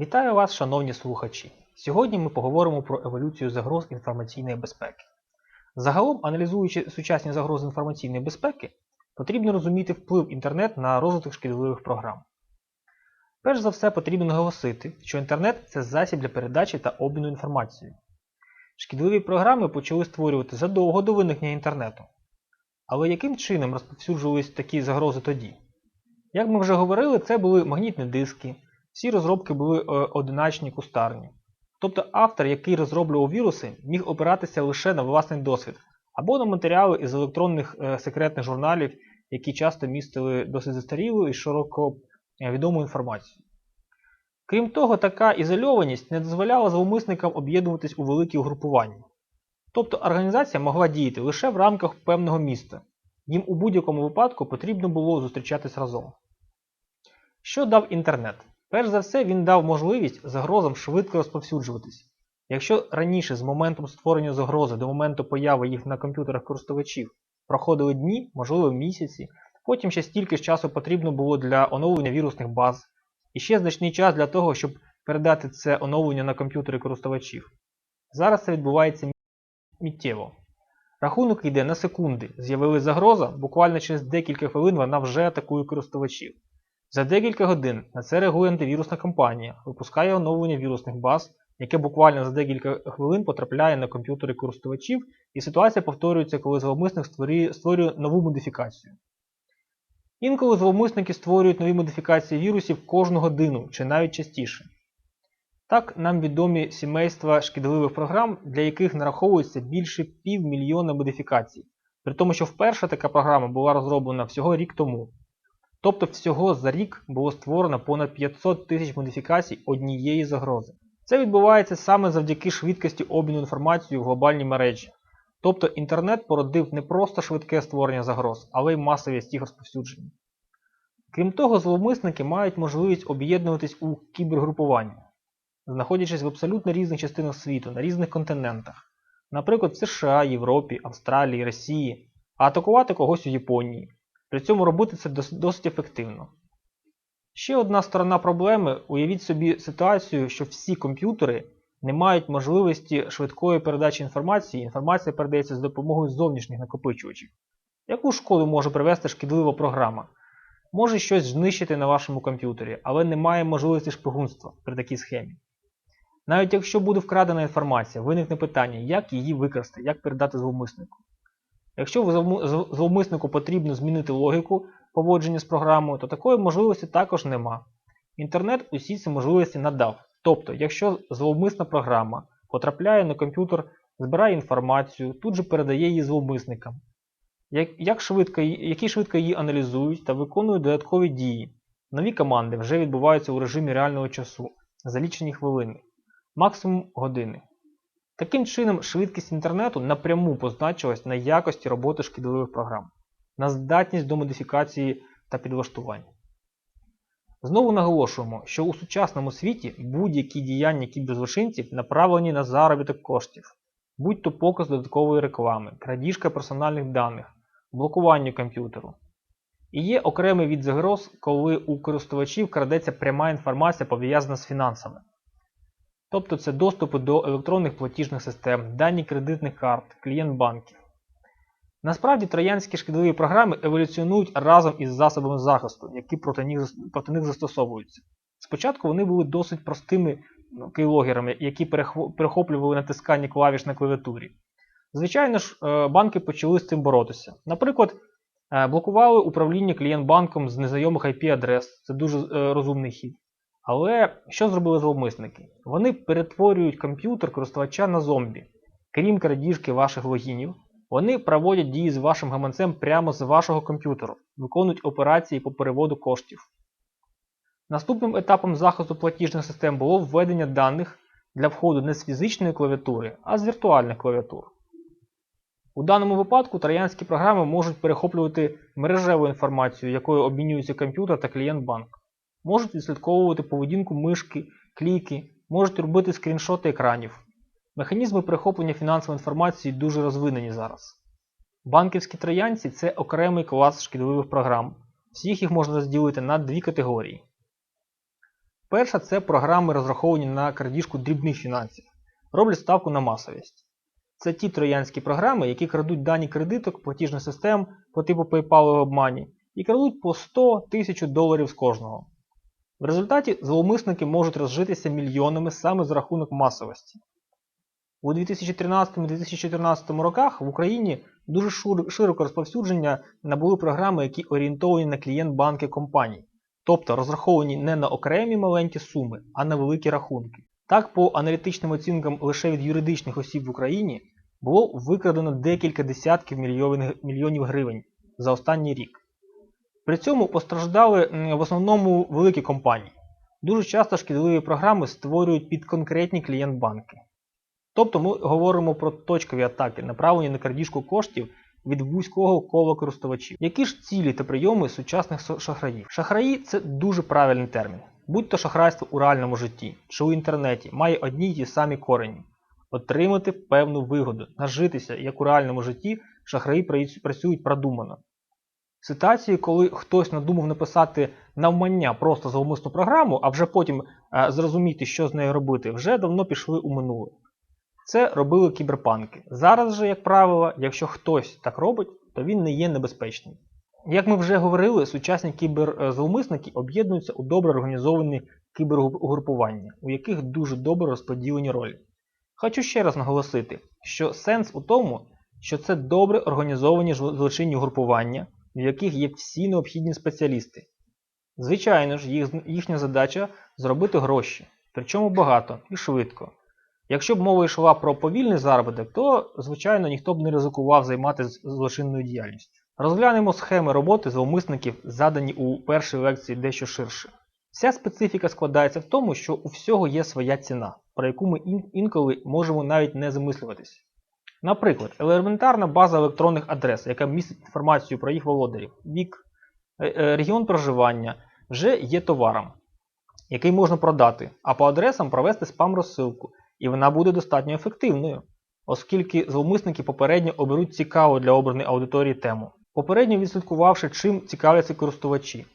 Вітаю вас, шановні слухачі! Сьогодні ми поговоримо про еволюцію загроз інформаційної безпеки. Загалом, аналізуючи сучасні загрози інформаційної безпеки, потрібно розуміти вплив інтернет на розвиток шкідливих програм. Перш за все, потрібно наголосити, що інтернет це засіб для передачі та обміну інформацією. Шкідливі програми почали створювати задовго до виникнення інтернету. Але яким чином розповсюджувались такі загрози тоді? Як ми вже говорили, це були магнітні диски, всі розробки були е, одиначні кустарні. Тобто автор, який розроблював віруси, міг опиратися лише на власний досвід або на матеріали із електронних е, секретних журналів, які часто містили досить застарілу і широко е, відому інформацію. Крім того, така ізольованість не дозволяла зловмисникам об'єднуватись у великі угрупування. Тобто організація могла діяти лише в рамках певного міста. Їм у будь-якому випадку потрібно було зустрічатись разом. Що дав інтернет? Перш за все, він дав можливість загрозам швидко розповсюджуватись. Якщо раніше з моментом створення загрози до моменту появи їх на комп'ютерах користувачів проходили дні, можливо місяці, потім ще стільки ж часу потрібно було для оновлення вірусних баз, і ще значний час для того, щоб передати це оновлення на комп'ютери користувачів. Зараз це відбувається миттєво. Рахунок йде на секунди. З'явилась загроза, буквально через декілька хвилин вона вже атакує користувачів. За декілька годин на це реагує антивірусна компанія, випускає оновлення вірусних баз, яке буквально за декілька хвилин потрапляє на комп'ютери користувачів, і ситуація повторюється, коли зловмисник створює, створює нову модифікацію. Інколи зловмисники створюють нові модифікації вірусів кожну годину чи навіть частіше. Так, нам відомі сімейства шкідливих програм, для яких нараховується більше півмільйона модифікацій, при тому, що вперше така програма була розроблена всього рік тому. Тобто всього за рік було створено понад 500 тисяч модифікацій однієї загрози. Це відбувається саме завдяки швидкості обміну інформацією в глобальній мережі. Тобто інтернет породив не просто швидке створення загроз, але й масовість їх розповсюдження. Крім того, зловмисники мають можливість об'єднуватись у кібергрупування, знаходячись в абсолютно різних частинах світу, на різних континентах, наприклад, в США, Європі, Австралії, Росії, а атакувати когось у Японії. При цьому робити це досить ефективно. Ще одна сторона проблеми уявіть собі ситуацію, що всі комп'ютери не мають можливості швидкої передачі інформації, інформація передається з допомогою зовнішніх накопичувачів. Яку шкоду може привести шкідлива програма? Може щось знищити на вашому комп'ютері, але немає можливості шпигунства при такій схемі. Навіть якщо буде вкрадена інформація, виникне питання, як її викрасти, як передати зловмиснику. Якщо зловмиснику потрібно змінити логіку поводження з програмою, то такої можливості також нема. Інтернет усі ці можливості надав. Тобто, якщо зловмисна програма потрапляє на комп'ютер, збирає інформацію, тут же передає її зловмисникам, як швидко, які швидко її аналізують та виконують додаткові дії. Нові команди вже відбуваються у режимі реального часу за лічені хвилини, максимум години. Таким чином, швидкість інтернету напряму позначилась на якості роботи шкідливих програм, на здатність до модифікації та підлаштування. Знову наголошуємо, що у сучасному світі будь-які діяння кіберзлочинців направлені на заробіток коштів, будь-то показ додаткової реклами, крадіжка персональних даних, блокування комп'ютеру. І є окремий від загроз, коли у користувачів крадеться пряма інформація пов'язана з фінансами. Тобто це доступи до електронних платіжних систем, дані кредитних карт, клієнт банків. Насправді троянські шкідливі програми еволюціонують разом із засобами захисту, які проти них, проти них застосовуються. Спочатку вони були досить простими ну, кейлогерами, які перехоплювали натискання клавіш на клавіатурі. Звичайно ж, е, банки почали з цим боротися. Наприклад, е, блокували управління клієнт-банком з незнайомих IP-адрес, це дуже е, розумний хід. Але що зробили зловмисники? Вони перетворюють комп'ютер користувача на зомбі. Крім крадіжки ваших логінів, вони проводять дії з вашим гаманцем прямо з вашого комп'ютеру, виконують операції по переводу коштів. Наступним етапом захисту платіжних систем було введення даних для входу не з фізичної клавіатури, а з віртуальних клавіатур. У даному випадку троянські програми можуть перехоплювати мережеву інформацію, якою обмінюється комп'ютер та клієнт банк можуть відслідковувати поведінку мишки, кліки, можуть робити скріншоти екранів. Механізми перехоплення фінансової інформації дуже розвинені зараз. Банківські троянці це окремий клас шкідливих програм. Всіх їх можна розділити на дві категорії. Перша це програми, розраховані на крадіжку дрібних фінансів, роблять ставку на масовість. Це ті троянські програми, які крадуть дані кредиток, платіжних систем по типу PayPal і обмані, і крадуть по 100 тисяч доларів з кожного. В результаті зловмисники можуть розжитися мільйонами саме за рахунок масовості. У 2013-2014 роках в Україні дуже широко розповсюдження набули програми, які орієнтовані на клієнт банки компаній, тобто розраховані не на окремі маленькі суми, а на великі рахунки. Так, по аналітичним оцінкам лише від юридичних осіб в Україні було викрадено декілька десятків мільйонів гривень за останній рік. При цьому постраждали в основному великі компанії. Дуже часто шкідливі програми створюють під конкретні клієнт-банки. Тобто ми говоримо про точкові атаки, направлені на крадіжку коштів від вузького кола користувачів. Які ж цілі та прийоми сучасних шахраїв? Шахраї це дуже правильний термін. Будь-то шахрайство у реальному житті чи у інтернеті має одні й ті самі корені. Отримати певну вигоду, нажитися, як у реальному житті, шахраї працюють продумано. Ситуації, коли хтось надумав написати навмання просто зловмисну програму, а вже потім е, зрозуміти, що з нею робити, вже давно пішли у минуле. Це робили кіберпанки. Зараз же, як правило, якщо хтось так робить, то він не є небезпечним. Як ми вже говорили, сучасні кіберзловмисники об'єднуються у добре організовані кіберугрупування, у яких дуже добре розподілені ролі. Хочу ще раз наголосити, що сенс у тому, що це добре організовані злочинні групування, в яких є всі необхідні спеціалісти. Звичайно ж, їх, їхня задача зробити гроші, причому багато і швидко. Якщо б мова йшла про повільний заробіток, то, звичайно, ніхто б не ризикував займатися злочинною діяльністю. Розглянемо схеми роботи зловмисників, задані у першій лекції дещо ширше. Вся специфіка складається в тому, що у всього є своя ціна, про яку ми інколи можемо навіть не замислюватись. Наприклад, елементарна база електронних адрес, яка містить інформацію про їх володарів, вік, е, е, регіон проживання, вже є товаром, який можна продати, а по адресам провести спам-розсилку, і вона буде достатньо ефективною, оскільки зловмисники попередньо оберуть цікаву для обраної аудиторії тему, попередньо відслідкувавши, чим цікавляться користувачі.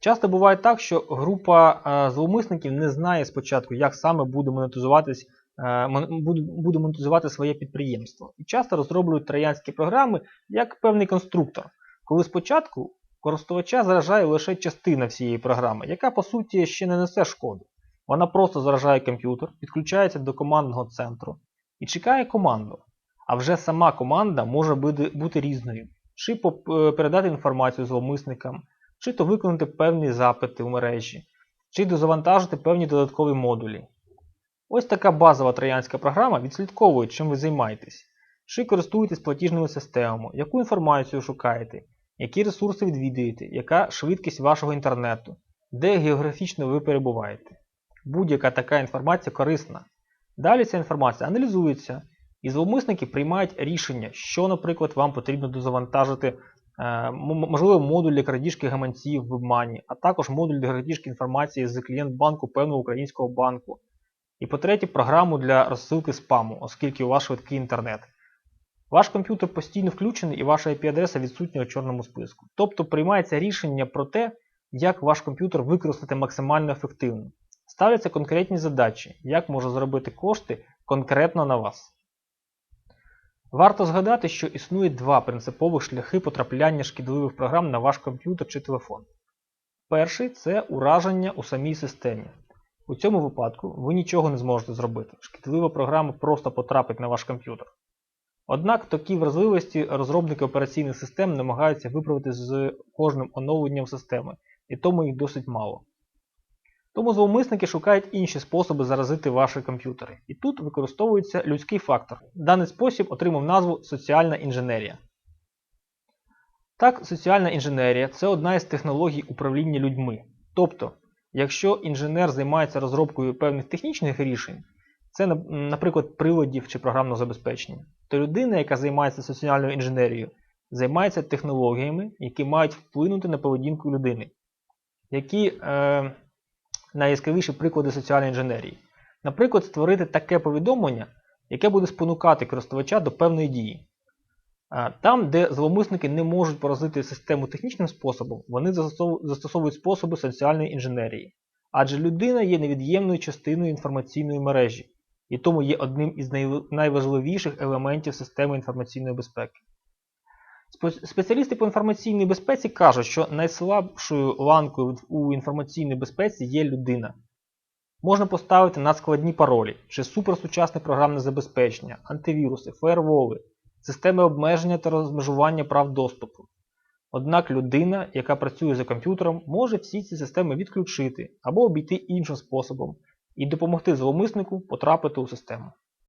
Часто буває так, що група е, зловмисників не знає спочатку, як саме буде монетизуватись мон- буде, буде монетизувати своє підприємство. І часто розроблюють троянські програми як певний конструктор, коли спочатку користувача заражає лише частина всієї програми, яка по суті ще не несе шкоди. Вона просто заражає комп'ютер, підключається до командного центру і чекає команду. А вже сама команда може бути, бути різною, чи е, передати інформацію зловмисникам, чи то виконати певні запити в мережі, чи дозавантажити певні додаткові модулі. Ось така базова троянська програма відслідковує, чим ви займаєтесь, чи користуєтесь платіжними системами, яку інформацію шукаєте, які ресурси відвідуєте, яка швидкість вашого інтернету, де географічно ви перебуваєте. Будь-яка така інформація корисна. Далі ця інформація аналізується, і зловмисники приймають рішення, що, наприклад, вам потрібно дозавантажити, е, можливо, модуль для крадіжки гаманців в обмані, а також модуль для крадіжки інформації з клієнт-банку певного українського банку. І по-третє, програму для розсилки спаму, оскільки у вас швидкий інтернет. Ваш комп'ютер постійно включений і ваша IP-адреса відсутня у чорному списку. Тобто приймається рішення про те, як ваш комп'ютер використати максимально ефективно. Ставляться конкретні задачі, як може зробити кошти конкретно на вас. Варто згадати, що існує два принципових шляхи потрапляння шкідливих програм на ваш комп'ютер чи телефон. Перший це ураження у самій системі. У цьому випадку ви нічого не зможете зробити. Шкідлива програма просто потрапить на ваш комп'ютер. Однак такі вразливості розробники операційних систем намагаються виправити з кожним оновленням системи, і тому їх досить мало. Тому зловмисники шукають інші способи заразити ваші комп'ютери. І тут використовується людський фактор. Даний спосіб отримав назву соціальна інженерія. Так, соціальна інженерія це одна із технологій управління людьми. Тобто, якщо інженер займається розробкою певних технічних рішень, це, наприклад, приладів чи програмного забезпечення, то людина, яка займається соціальною інженерією, займається технологіями, які мають вплинути на поведінку людини. Які е, найяскравіші приклади соціальної інженерії? Наприклад, створити таке повідомлення, яке буде спонукати користувача до певної дії. Там, де зловмисники не можуть поразити систему технічним способом, вони застосовують способи соціальної інженерії. адже людина є невід'ємною частиною інформаційної мережі і тому є одним із найважливіших елементів системи інформаційної безпеки. Спеціалісти по інформаційній безпеці кажуть, що найслабшою ланкою у інформаційній безпеці є людина. Можна поставити надскладні паролі чи суперсучасне програмне забезпечення, антивіруси, фаєрволи, системи обмеження та розмежування прав доступу. Однак людина, яка працює за комп'ютером, може всі ці системи відключити або обійти іншим способом і допомогти зловмиснику потрапити у систему.